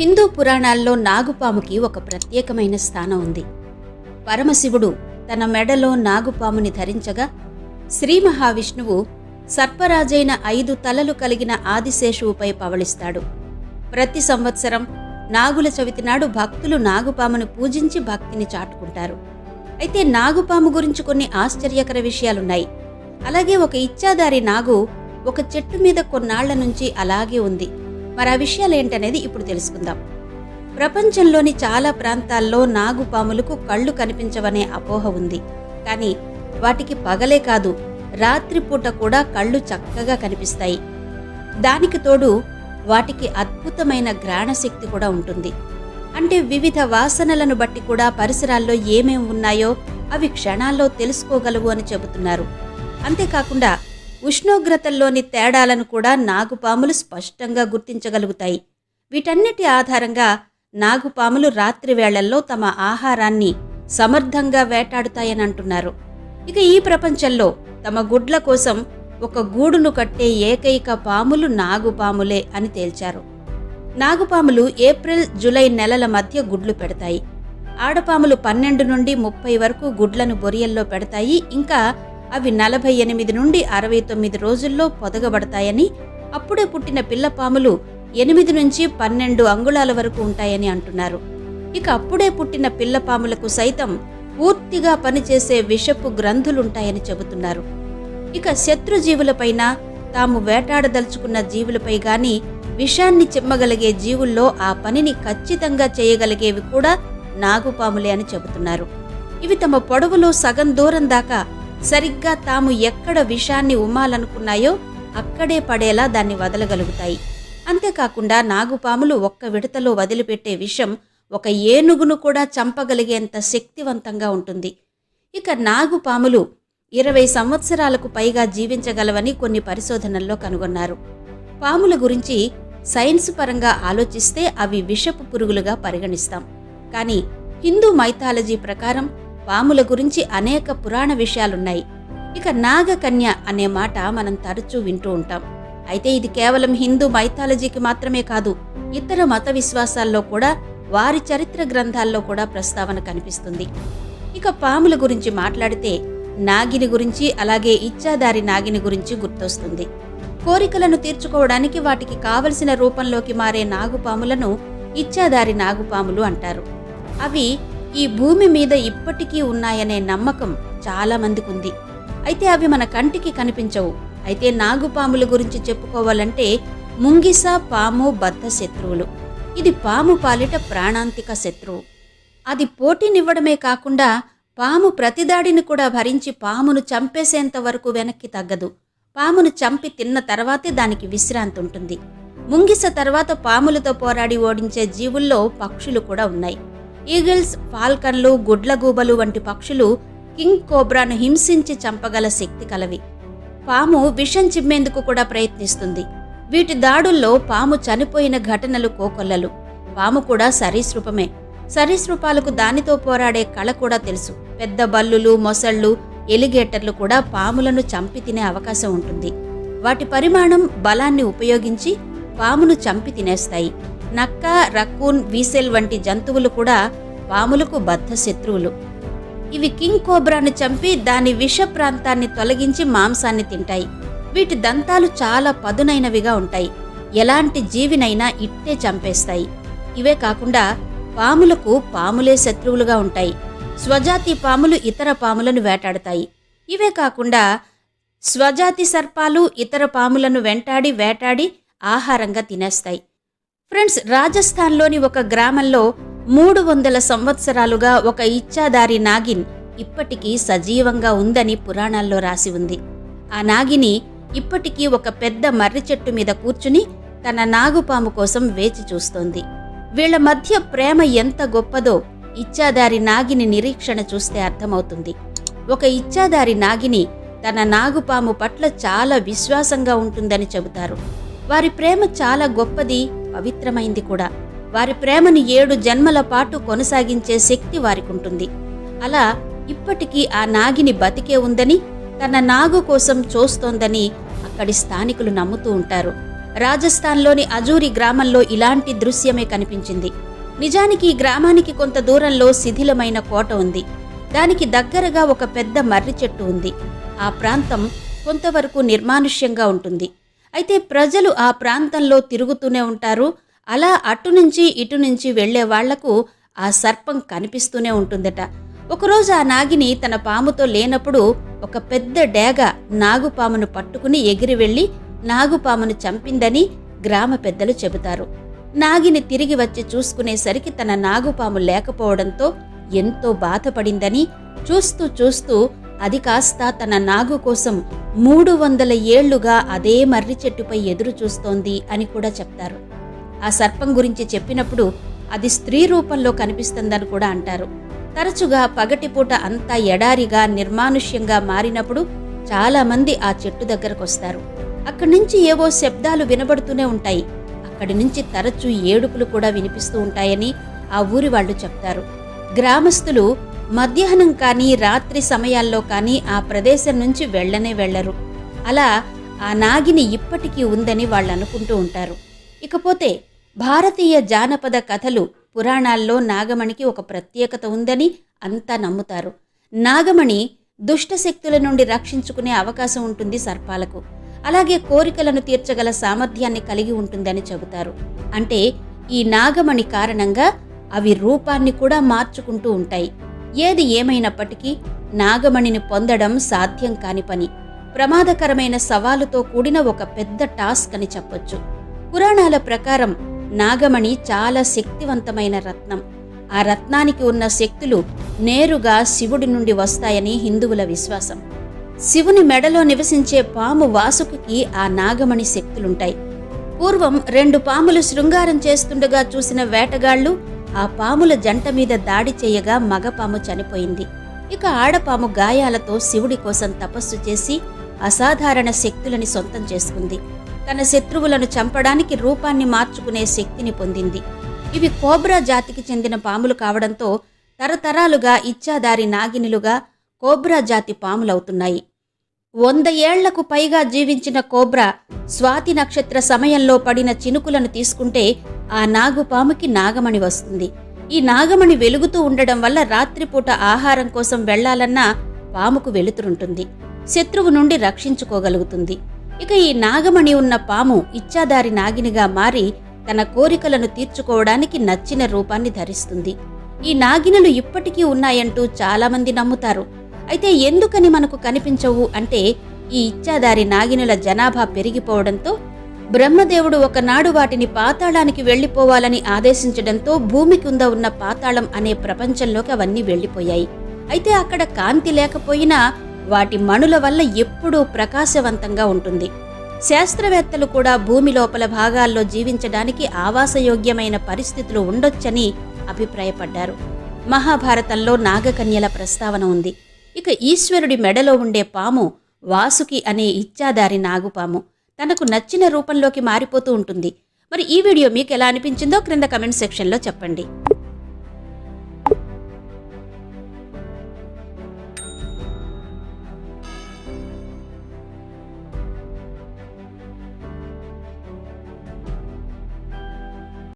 హిందూ పురాణాల్లో నాగుపాముకి ఒక ప్రత్యేకమైన స్థానం ఉంది. పరమశివుడు తన మెడలో నాగుపాముని ధరించగా శ్రీ మహావిష్ణువు సర్పరాజైన ఐదు తలలు కలిగిన ఆదిశేషువుపై పవళిస్తాడు. ప్రతి సంవత్సరం నాగుల చవితి నాడు భక్తులు నాగుపామును పూజించి భక్తిని చాటుకుంటారు. అయితే నాగుపాము గురించి కొన్ని ఆశ్చర్యకర విషయాలున్నాయి. అలాగే ఒక ఇచ్చాదారి నాగు ఒక చెట్టు మీద కొన్నాళ్ళ నుంచి అలాగే ఉంది. మరి ఆ విషయాలేంటనేది ఇప్పుడు తెలుసుకుందాం. ప్రపంచంలోని చాలా ప్రాంతాల్లో నాగుపాములకు కళ్ళు కనిపించవనే అపోహ ఉంది. కానీ వాటికి పగలే కాదు రాత్రిపూట కూడా కళ్ళు చక్కగా కనిపిస్తాయి. దానికి తోడు వాటికి అద్భుతమైన గ్రహణశక్తి కూడా ఉంటుంది. అంటే వివిధ వాసనలను బట్టి కూడా పరిసరాల్లో ఏమేమి ఉన్నాయో అవి క్షణాల్లో తెలుసుకోగలవు అని చెబుతున్నారు. అంతేకాకుండా ఉష్ణోగ్రతల్లోని తేడాలను కూడా నాగుపాములు స్పష్టంగా గుర్తించగలుగుతాయి. వీటన్నిటి ఆధారంగా నాగుపాములు రాత్రి వేళల్లో తమ ఆహారాన్ని సమర్థంగా వేటాడుతాయని అంటున్నారు. ఇక ఈ ప్రపంచంలో తమ గుడ్ల కోసం ఒక గూడును కట్టే ఏకైక పాములు నాగుపాములే అని తేల్చారు. నాగుపాములు ఏప్రిల్ జూలై నెలల మధ్య గుడ్లు పెడతాయి. ఆడపాములు పన్నెండు నుండి ముప్పై వరకు గుడ్లను బొరియల్లో పెడతాయి. ఇంకా అవి నలభై ఎనిమిది నుండి అరవై తొమ్మిది రోజుల్లో పొదగబడతాయని అప్పుడే పుట్టిన పిల్లపాములు ఎనిమిది నుంచి పన్నెండు అంగుళాల వరకు ఉంటాయని అంటున్నారు. ఇక అప్పుడే పుట్టిన పిల్లపాములకు సైతం పూర్తిగా పనిచేసే విషపు గ్రంథులుంటాయని చెబుతున్నారు. ఇక శత్రుజీవులపైన తాము వేటాడదలుచుకున్న జీవులపై గాని విషాన్ని చిమ్మగలిగే జీవుల్లో ఆ పనిని ఖచ్చితంగా చేయగలిగేవి కూడా నాగుపాములే అని చెబుతున్నారు. ఇవి తమ పొడవులో సగం దూరం దాకా సరిగ్గా తాము ఎక్కడ విషాన్ని ఉమ్మాలనుకున్నాయో అక్కడే పడేలా దాన్ని వదలగలుగుతాయి. అంతేకాకుండా నాగుపాములు ఒక్క విడతలో వదిలిపెట్టే విషం ఒక ఏనుగును కూడా చంపగలిగేంత శక్తివంతంగా ఉంటుంది. ఇక నాగుపాములు ఇరవై సంవత్సరాలకు పైగా జీవించగలవని కొన్ని పరిశోధనల్లో కనుగొన్నారు. పాముల గురించి సైన్స్ పరంగా ఆలోచిస్తే అవి విషపు పురుగులుగా పరిగణిస్తాం. కానీ హిందూ మైథాలజీ ప్రకారం పాముల గురించి అనేక పురాణ విషయాలున్నాయి. ఇక నాగకన్య అనే మాట మనం తరచూ వింటూ ఉంటాం. అయితే ఇది కేవలం హిందూ మైథాలజీకి మాత్రమే కాదు ఇతర మత విశ్వాసాల్లో కూడా వారి చరిత్ర గ్రంథాల్లో కూడా ప్రస్తావన కనిపిస్తుంది. ఇక పాముల గురించి మాట్లాడితే నాగిని గురించి అలాగే ఇచ్చాదారి నాగిని గురించి గుర్తొస్తుంది. కోరికలను తీర్చుకోవడానికి వాటికి కావలసిన రూపంలోకి మారే నాగుపాములను ఇచ్చాదారి నాగుపాములు అంటారు. అవి ఈ భూమి మీద ఇప్పటికీ ఉన్నాయనే నమ్మకం చాలా మందికి ఉంది అయితే అవి మన కంటికి కనిపించవు. అయితే నాగుపాముల గురించి చెప్పుకోవాలంటే ముంగిస పాము బద్ధ శత్రువులు. ఇది పాము పాలిట ప్రాణాంతిక శత్రువు. అది పోటీనివ్వడమే కాకుండా పాము ప్రతిదాడిని కూడా భరించి పామును చంపేసేంత వరకు వెనక్కి తగ్గదు. పామును చంపి తిన్న తర్వాతే దానికి విశ్రాంతి ఉంటుంది ముంగిస తర్వాత పాములతో పోరాడి ఓడించే జీవుల్లో పక్షులు కూడా ఉన్నాయి. ఈగిల్స్ ఫాల్కన్లు గుడ్లగూబలు వంటి పక్షులు కింగ్ కోబ్రాను హింసించి చంపగల శక్తి కలవి. పాము విషం చిమ్మేందుకు కూడా ప్రయత్నిస్తుంది. వీటి దాడుల్లో పాము చనిపోయిన ఘటనలు కోకొల్లలు. పాము కూడా సరీసృపమే. సరీసృపాలకు దానితో పోరాడే కళ కూడా తెలుసు. పెద్ద బల్లులు మొసళ్ళు ఎలిగేటర్లు కూడా పాములను చంపి తినే అవకాశం ఉంటుంది. వాటి పరిమాణం బలాన్ని ఉపయోగించి పామును చంపి తినేస్తాయి. నక్క రక్కూన్ వీసెల్ వంటి జంతువులు కూడా పాములకు బద్ధ శత్రువులు. ఇవి కింగ్ కోబ్రాను చంపి దాని విష ప్రాంతాన్ని తొలగించి మాంసాన్ని తింటాయి. వీటి దంతాలు చాలా పదునైనవిగా ఉంటాయి. ఎలాంటి జీవినైనా ఇట్టే చంపేస్తాయి. ఇవే కాకుండా పాములకు పాములే శత్రువులుగా ఉంటాయి. స్వజాతి పాములు ఇతర పాములను వేటాడతాయి. ఇవే కాకుండా స్వజాతి సర్పాలు ఇతర పాములను వెంటాడి వేటాడి ఆహారంగా తినేస్తాయి. ఫ్రెండ్స్ రాజస్థాన్లోని ఒక గ్రామంలో మూడు వందల సంవత్సరాలుగా ఒక ఇచ్చాదారి నాగిన్ ఇప్పటికీ సజీవంగా ఉందని పురాణాల్లో రాసి ఉంది. ఆ నాగిని ఇప్పటికీ ఒక పెద్ద మర్రి చెట్టు మీద కూర్చుని తన నాగుపాము కోసం వేచి చూస్తోంది. వీళ్ళ మధ్య ప్రేమ ఎంత గొప్పదో ఇచ్చాదారి నాగిని నిరీక్షణ చూస్తే అర్థమవుతుంది. ఒక ఇచ్చాదారి నాగిని తన నాగుపాము పట్ల చాలా విశ్వాసంగా ఉంటుందని చెబుతారు. వారి ప్రేమ చాలా గొప్పది పవిత్రమైంది కూడా. వారి ప్రేమను ఏడు జన్మల పాటు కొనసాగించే శక్తి వారికుంటుంది. అలా ఇప్పటికీ ఆ నాగిని బతికే ఉందని తన నాగు కోసం చూస్తోందని అక్కడి స్థానికులు నమ్ముతూ ఉంటారు. రాజస్థాన్లోని అజూరి గ్రామంలో ఇలాంటి దృశ్యమే కనిపించింది. నిజానికి ఈ గ్రామానికి కొంత దూరంలో శిథిలమైన కోట ఉంది. దానికి దగ్గరగా ఒక పెద్ద మర్రి చెట్టు ఉంది. ఆ ప్రాంతం కొంతవరకు నిర్మానుష్యంగా ఉంటుంది. అయితే ప్రజలు ఆ ప్రాంతంలో తిరుగుతూనే ఉంటారు. అలా అటు నుంచి ఇటు నుంచి వెళ్ళే వాళ్ళకు ఆ సర్పం కనిపిస్తూనే ఉంటుందట. ఒకరోజు ఆ నాగిని తన పాముతో లేనప్పుడు ఒక పెద్ద డేగ నాగుపామును పట్టుకుని ఎగిరి వెళ్ళి నాగుపామును చంపిందని గ్రామ పెద్దలు చెబుతారు. నాగిని తిరిగి వచ్చి చూసుకునేసరికి తన నాగుపాము లేకపోవడంతో ఎంతో బాధపడిందని చూస్తూ చూస్తూ అది కాస్త తన నాగు కోసం మూడు వందల ఏళ్ళుగా అదే మర్రి చెట్టుపై ఎదురు చూస్తోంది అని కూడా చెప్తారు. ఆ సర్పం గురించి చెప్పినప్పుడు అది స్త్రీ రూపంలో కనిపిస్తుందని కూడా అంటారు. తరచుగా పగటిపూట అంతా ఎడారిగా నిర్మానుష్యంగా మారినప్పుడు చాలామంది ఆ చెట్టు దగ్గరకు వస్తారు. అక్కడి నుంచి ఏవో శబ్దాలు వినబడుతూనే ఉంటాయి. అక్కడి నుంచి తరచూ ఏడుపులు కూడా వినిపిస్తూ ఉంటాయని ఆ ఊరి వాళ్ళు చెప్తారు. గ్రామస్తులు మధ్యాహ్నం కానీ రాత్రి సమయాల్లో కానీ ఆ ప్రదేశం నుంచి వెళ్ళనే వెళ్ళరు. అలా ఆ నాగిని ఇప్పటికీ ఉందని వాళ్ళు అనుకుంటూ ఉంటారు. ఇకపోతే భారతీయ జానపద కథలు పురాణాల్లో నాగమణికి ఒక ప్రత్యేకత ఉందని అంతా నమ్ముతారు. నాగమణి దుష్ట శక్తుల నుండి రక్షించుకునే అవకాశం ఉంటుంది సర్పాలకు. అలాగే కోరికలను తీర్చగల సామర్థ్యాన్ని కలిగి ఉంటుందని చెబుతారు. అంటే ఈ నాగమణి కారణంగా అవి రూపాన్ని కూడా మార్చుకుంటూ ఉంటాయి. ఏది ఏమైనప్పటికీ నాగమణిని పొందడం సాధ్యం కాని పని. ప్రమాదకరమైన సవాలుతో కూడిన ఒక పెద్ద టాస్క్ అని చెప్పొచ్చు. పురాణాల ప్రకారం నాగమణి చాలా శక్తివంతమైన రత్నం. ఆ రత్నానికి ఉన్న శక్తులు నేరుగా శివుడి నుండి వస్తాయని హిందువుల విశ్వాసం. శివుని మెడలో నివసించే పాము వాసుకి ఆ నాగమణి శక్తులుంటాయి. పూర్వం రెండు పాములు శృంగారం చేస్తుండగా చూసిన వేటగాళ్ళు ఆ పాముల జంట మీద దాడి చేయగా మగపాము చనిపోయింది. ఇక ఆడపాము గాయాలతో శివుడి కోసం తపస్సు చేసి అసాధారణ శక్తులని సొంతం చేసుకుంది. తన శత్రువులను చంపడానికి రూపాన్ని మార్చుకునే శక్తిని పొందింది. ఇవి కోబ్రా జాతికి చెందిన పాములు కావడంతో తరతరాలుగా ఇచ్చాదారి నాగినులుగా కోబ్రా జాతి పాములవుతున్నాయి. వంద ఏళ్ళకు పైగా జీవించిన కోబ్రా స్వాతి నక్షత్ర సమయంలో పడిన చినుకులను తీసుకుంటే ఆ నాగుపాముకి నాగమణి వస్తుంది. ఈ నాగమణి వెలుగుతూ ఉండడం వల్ల రాత్రిపూట ఆహారం కోసం వెళ్ళాలన్నా పాముకు వెలుతురుంటుంది. శత్రువు నుండి రక్షించుకోగలుగుతుంది. ఇక ఈ నాగమణి ఉన్న పాము ఇచ్చాదారి నాగినిగా మారి తన కోరికలను తీర్చుకోవడానికి నచ్చిన రూపాన్ని ధరిస్తుంది. ఈ నాగినలు ఇప్పటికీ ఉన్నాయంటూ చాలామంది నమ్ముతారు. అయితే ఎందుకని మనకు కనిపించవు అంటే ఈ ఇచ్చాదారి నాగినుల జనాభా పెరిగిపోవడంతో బ్రహ్మదేవుడు ఒకనాడు వాటిని పాతాళానికి వెళ్ళిపోవాలని ఆదేశించడంతో భూమి కింద ఉన్న పాతాళం అనే ప్రపంచంలోకి అవన్నీ వెళ్ళిపోయాయి అయితే అక్కడ కాంతి లేకపోయినా వాటి మణుల వల్ల ఎప్పుడూ ప్రకాశవంతంగా ఉంటుంది. శాస్త్రవేత్తలు కూడా భూమి లోపల భాగాల్లో జీవించడానికి ఆవాసయోగ్యమైన పరిస్థితులు ఉండొచ్చని అభిప్రాయపడ్డారు. మహాభారతంలో నాగకన్యల ప్రస్తావన ఉంది. ఇక ఈశ్వరుడి మెడలో ఉండే పాము వాసుకి అనే ఇచ్చాదారి నాగుపాము. తనకు నచ్చిన రూపంలోకి మారిపోతూ ఉంటుంది. మరి ఈ వీడియో మీకు ఎలా అనిపించిందో క్రింద కమెంట్ సెక్షన్లో చెప్పండి.